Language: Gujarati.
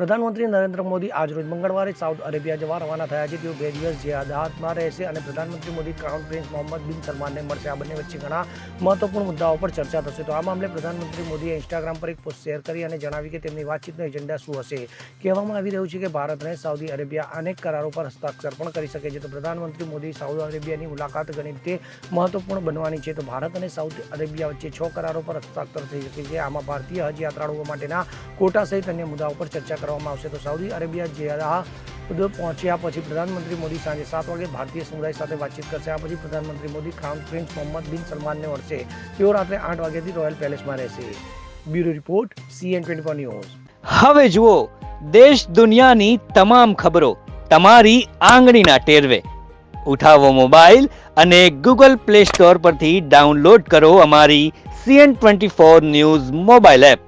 પ્રધાનમંત્રી નરેન્દ્ર મોદી આજરોજ મંગળવારે સાઉથ અરેબિયા જવા રવાના થયા છે. તેઓ બે દિવસ જિયાદાતમાં રહેશે અને પ્રધાનમંત્રી મોદી ક્રાઉન પ્રિન્સ મોહમ્મદ બિન સલમાનને મળશે. આ બંને વચ્ચે ઘણા મહત્વપૂર્ણ મુદ્દાઓ પર ચર્ચા થશે. તો આ મામલે પ્રધાનમંત્રી મોદીએ ઇન્સ્ટાગ્રામ પર એક પોસ્ટ શેર કરી અને જણાવી કે તેમની વાતચીતનો એજન્ડા શું હશે? કહેવામાં આવી રહ્યું છે કે ભારત અને સાઉદી અરેબિયા અનેક કરારો પર હસ્તાક્ષર પણ કરી શકે છે. તો પ્રધાનમંત્રી મોદી સાઉદી અરેબિયાની મુલાકાત ઘણી રીતે મહત્વપૂર્ણ બનવાની છે. તો ભારત અને સાઉદી અરેબિયા વચ્ચે છ કરારો પર હસ્તાક્ષર થઈ શકે છે. આમાં ભારતીય હજ યાત્રાળુઓ માટેના કોટા સહિત અન્ય મુદ્દાઓ પર ચર્ચા કરવામાં આવશે તો સાઉદી અરેબિયા જેરા પહોંચ્યા પછી પ્રધાનમંત્રી મોદી સાંજે સાત વાગે ભારતીય સમુદાય સાથે વાતચીત કરશે. આ પછી પ્રધાનમંત્રી મોદી ક્રાઉન પ્રિન્સ મોહમ્મદ બિન સલમાનને મળશે. તેઓ રાત્રે આઠ વાગ્યાથી રોયલ પેલેસમાં રહેશે. Bureau report, CN twenty four news. હવે જુઓ, દેશ દુનિયાની તમામ ખબરો તમારી આંગળીના ટેરવે. ઉઠાવો મોબાઈલ અને ગૂગલ પ્લે સ્ટોર પરથી ડાઉનલોડ કરો અમારી CN twenty four news mobile app.